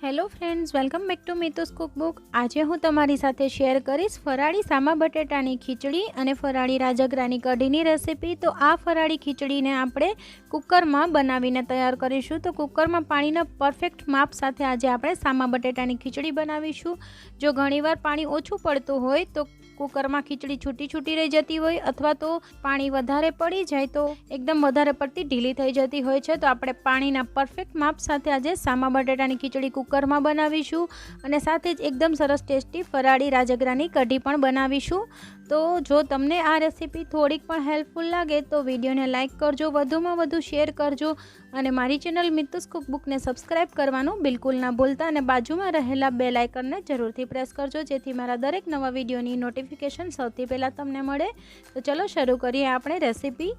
Hello friends, welcome back to મિતુસ cookbook. આજે હું તમારી સાથે શેર કરીશ ફરાળી સામા બટેટાની ખીચડી અને ફરાળી રાજગરાની કઢીની રેસીપી. તો આ ફરાળી ખીચડીને આપણે કુકરમાં બનાવીને તૈયાર કરીશું. તો કુકરમાં પાણીના પરફેક્ટ માપ સાથે આજે આપણે સામા બટેટાની ખીચડી બનાવીશું. જો ઘણીવાર પાણી ઓછું પડતું હોય તો કુકરમાં ખીચડી છૂટી છૂટી રહી જતી હોય અથવા તો પાણી વધારે પડી જાય તો એકદમ વધારે પડતી ઢીલી થઈ જતી હોય છે. તો આપણે પાણીના પરફેક્ટ માપ સાથે આજે સામા બટેટાની ખીચડી કુકરમાં બનાવીશું અને સાથે જ એકદમ સરસ ટેસ્ટી ફરાળી રાજગરાની કઢી પણ બનાવીશું. તો જો તમને આ રેસીપી થોડીક પણ હેલ્પફુલ લાગે તો વિડીયોને લાઇક કરજો, વધુમાં વધુ શેર કરજો અને મારી ચેનલ મિતુસ કુકબુકને સબસ્ક્રાઇબ કરવાનું બિલકુલ ના ભૂલતા અને બાજુમાં રહેલા બે લાઇકનને જરૂરથી પ્રેસ કરજો, જેથી મારા દરેક નવા વિડીયોની નોટિફિકેશન સૌથી પહેલાં તમને મળે. તો ચલો શરૂ કરીએ આપણે રેસીપી.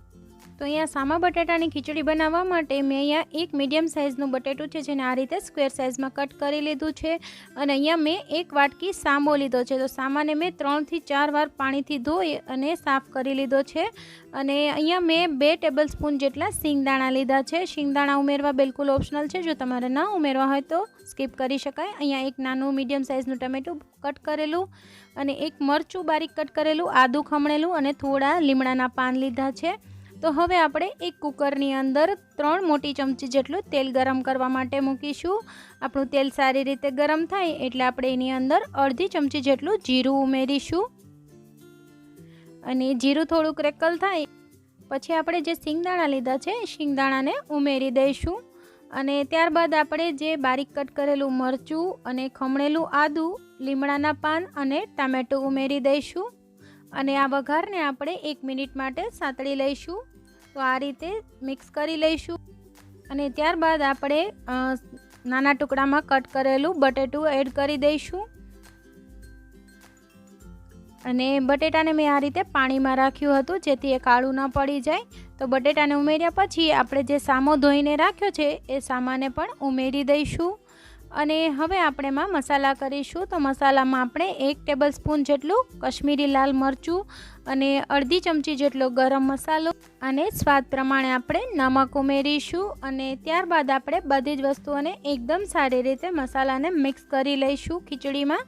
તો અહીંયા સામા બટાટાની ખીચડી બનાવવા માટે મેં અહીંયા એક મીડિયમ સાઇઝનું બટેટું છે, જેને આ રીતે સ્ક્વેર સાઇઝમાં કટ કરી લીધું છે. અને અહીંયા મેં એક વાટકી સામો લીધો છે. તો સામાને મેં ત્રણથી ચાર વાર પાણીથી ધોઈ અને સાફ કરી લીધો છે. અને અહીંયા મેં બે ટેબલ સ્પૂન જેટલા સિંગદાણા લીધા છે. સિંગદાણા ઉમેરવા બિલકુલ ઓપ્શનલ છે. જો તમારે ન ઉમેરવા હોય તો સ્કીપ કરી શકાય. અહીંયા એક નાનું મીડિયમ સાઇઝનું ટમેટું કટ કરેલું અને એક મરચું બારીક કટ કરેલું, આદું ખમણેલું અને થોડા લીમડાના પાન લીધા છે. તો હવે આપણે એક કુકરની અંદર ત્રણ મોટી ચમચી જેટલું તેલ ગરમ કરવા માટે મૂકીશું. આપણું તેલ સારી રીતે ગરમ થાય એટલે આપણે એની અંદર અડધી ચમચી જેટલું જીરું ઉમેરીશું. અને જીરું થોડું ક્રેકલ થાય પછી આપણે જે શિંગદાણા લીધા છે, શિંગદાણાને ઉમેરી દઈશું. અને ત્યારબાદ આપણે જે બારીક કટ કરેલું મરચું અને ખમણેલું આદું, લીમડાના પાન અને ટામેટું ઉમેરી દઈશું. અને આ વઘારને આપણે એક મિનિટ માટે સાંતળી લઈશું. તો આ રીતે મિક્સ કરી લઈશું. અને ત્યારબાદ આપણે નાના ટુકડામાં કટ કરેલું બટેટું એડ કરી દઈશું. અને બટેટાને મેં આ રીતે પાણીમાં રાખ્યું હતું, જેથી એ કાળું ન પડી જાય. તો બટેટાને ઉમેર્યા પછી આપણે જે સામો ધોઈને રાખ્યો છે, એ સામાને પણ ઉમેરી દઈશું. અને હવે આપણે એમાં મસાલા કરીશું. તો મસાલામાં આપણે એક ટેબલ સ્પૂન જેટલું કશ્મીરી લાલ મરચું અને અડધી ચમચી જેટલો ગરમ મસાલો અને સ્વાદ પ્રમાણે આપણે નમક ઉમેરીશું અને ત્યારબાદ આપણે બધી જ વસ્તુઓને એકદમ સારી રીતે મસાલાને મિક્સ કરી લઈશું ખીચડીમાં.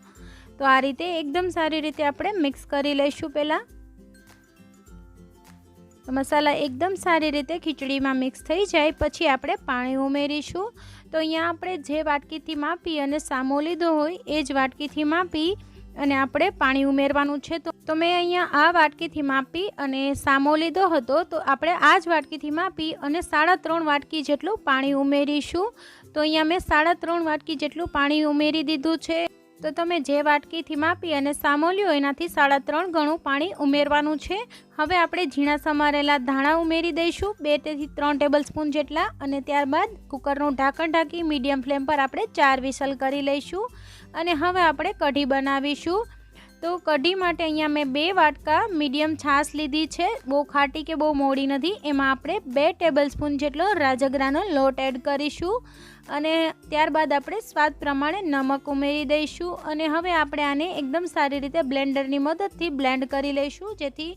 તો આ રીતે એકદમ સારી રીતે આપણે મિક્સ કરી લઈશું પહેલાં. મસાલા એકદમ સારી રીતે ખીચડીમાં મિક્સ થઈ જાય. પછી આપણે પાણી ઉમેરીશું. તો અહીંયા આપણે જે વાટકીથી માપી અને સામો લીધો હોય એ જ વાટકીથી માપી અને આપણે પાણી ઉમેરવાનું છે. તો મેં અહીંયા આ વાટકીથી માપી અને સામો લીધો હતો. તો આપણે આ જ વાટકીથી માપી અને સાડા ત્રણ વાટકી જેટલું પાણી ઉમેરીશું. તો અહીંયા મેં સાડા ત્રણ વાટકી જેટલું પાણી ઉમેરી દીધું છે. તો તમે જે વાટકીથી માપી અને સામોલ્યો એનાથી સાડા ત્રણ ગણું પાણી ઉમેરવાનું છે. હવે આપણે ઝીણા સમારેલા ધાણા ઉમેરી દઈશું. બેથી ત્રણ ટેબલ સ્પૂન જેટલા અને ત્યારબાદ કુકરનું ઢાંકણ ઢાંકી મીડિયમ ફ્લેમ પર આપણે ચાર વિસલ કરી લઈશું. અને હવે આપણે કઢી બનાવીશું. તો કઢી માટે અહીંયા મેં બે વાટકા મીડિયમ છાશ લીધી છે. બહુ ખાટી કે બહુ મોડી નથી. એમાં આપણે બે ટેબલ સ્પૂન જેટલો રાજગરાનો લોટ એડ કરીશું અને ત્યારબાદ આપણે સ્વાદ પ્રમાણે નમક ઉમેરી દઈશું અને હવે આપણે આને એકદમ સારી રીતે બ્લેન્ડરની મદદથી બ્લેન્ડ કરી લઈશું જેથી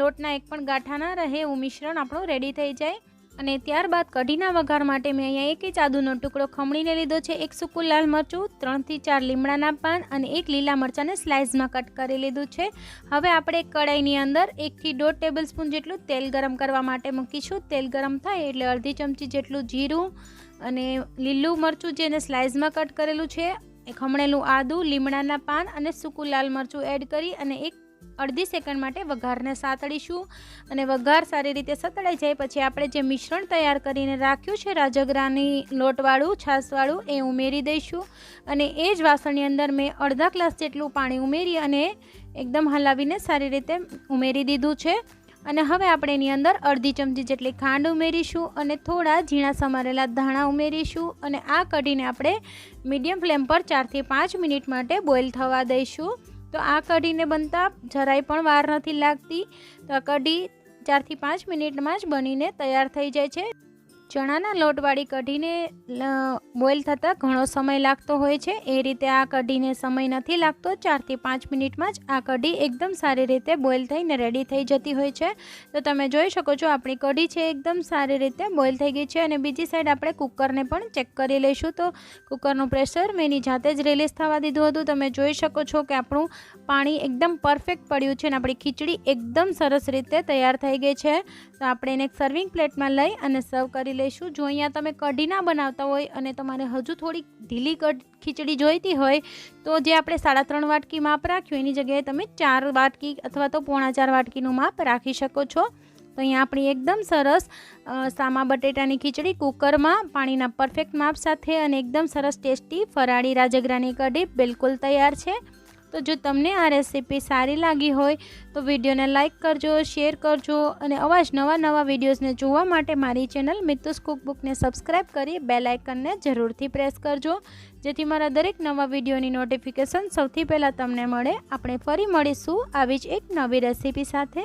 લોટના એક પણ ગાંઠા ના રહે એવું મિશ્રણ આપણું રેડી થઈ જાય. અને ત્યારબાદ કઢીના વઘાર માટે મેં અહીંયા એક જ આદુનો ટુકડો ખમણીને લીધો છે. એક સૂકું લાલ મરચું, ત્રણથી ચાર લીમડાના પાન અને એક લીલા મરચાંને સ્લાઇસમાં કટ કરી લીધું છે. હવે આપણે કડાઈની અંદર એકથી દોઢ ટેબલ સ્પૂન જેટલું તેલ ગરમ કરવા માટે મૂકીશું. તેલ ગરમ થાય એટલે અડધી ચમચી જેટલું જીરું અને લીલું મરચું જેને સ્લાઇસમાં કટ કરેલું છે, એ ખમણેલું આદું, લીમડાના પાન અને સૂકું લાલ મરચું એડ કરી અને એક અડધી સેકન્ડ માટે વઘારને સાતળીશું અને વઘાર સારી રીતે સતળાઈ જાય પછી આપણે જે મિશ્રણ તૈયાર કરીને રાખ્યું છે રાજગરાની લોટવાળું, છાશવાળું, એ ઉમેરી દઈશું અને એ જ વાસણની અંદર મેં અડધા ગ્લાસ જેટલું પાણી ઉમેરી અને એકદમ હલાવીને સારી રીતે ઉમેરી દીધું છે. અને હવે આપણે એની અંદર અડધી ચમચી જેટલી ખાંડ ઉમેરીશું અને થોડા ઝીણા સમારેલા ધાણા ઉમેરીશું અને આ કઢીને આપણે મીડિયમ ફ્લેમ પર ચારથી પાંચ મિનિટ માટે બોઇલ થવા દઈશું. તો આ કઢીને બનતા જરાય પણ વાર નથી લાગતી. તો આ કઢી ચારથી પાંચ મિનિટમાં જ બનીને તૈયાર થઈ જાય છે. ચણાના લોટવાળી કઢીને બોઇલ થતાં ઘણો સમય લાગતો હોય છે. એ રીતે આ કઢીને સમય નથી લાગતો. ચારથી પાંચ મિનિટમાં જ આ કઢી એકદમ સારી રીતે બોઇલ થઈને રેડી થઈ જતી હોય છે. તો તમે જોઈ શકો છો, આપણી કઢી છે એકદમ સારી રીતે બોઇલ થઈ ગઈ છે અને બીજી સાઈડ આપણે કુકરને પણ ચેક કરી લઈશું. તો કુકરનું પ્રેશર મેં એની જાતે જ રિલીઝ થવા દીધું હતું. તમે જોઈ શકો છો કે આપણું પાણી એકદમ પરફેક્ટ પડ્યું છે અને આપણી ખીચડી એકદમ સરસ રીતે તૈયાર થઈ ગઈ છે. તો આપણે એને સર્વિંગ પ્લેટમાં લઈ અને સર્વ કરી લઈશું જો અહીંયા તમે કઢી ના બનાવતા હોય અને તમારે હજુ થોડીક ઢીલી ખીચડી જોઈતી હોય, તો જે આપણે સાડા ત્રણ વાટકી માપ રાખ્યું, એની જગ્યાએ તમે ચાર વાટકી અથવા તો પોણા ચાર વાટકીનું માપ રાખી શકો છો. તો અહીંયા આપણી એકદમ સરસ સામા બટેટાની ખીચડી કુકરમાં, પાણીના પરફેક્ટ માપ સાથે અને એકદમ સરસ ટેસ્ટી ફરાળી રાજગરાની કઢી બિલકુલ તૈયાર છે. તો જો તમને આ રેસીપી સારી લાગી હોય તો વિડીયોને લાઇક કરજો, શેર કરજો અને આવા જ નવા નવા વિડીયોઝને જોવા માટે મારી ચેનલ મિતુસ કુકબુકને સબસ્ક્રાઈબ કરી બેલ આઇકનને જરૂરથી પ્રેસ કરજો. જેથી મારા દરેક નવા વિડીયોની નોટિફિકેશન સૌથી પહેલાં તમને મળે. આપણે ફરી મળીશું આવી જ એક નવી રેસીપી સાથે.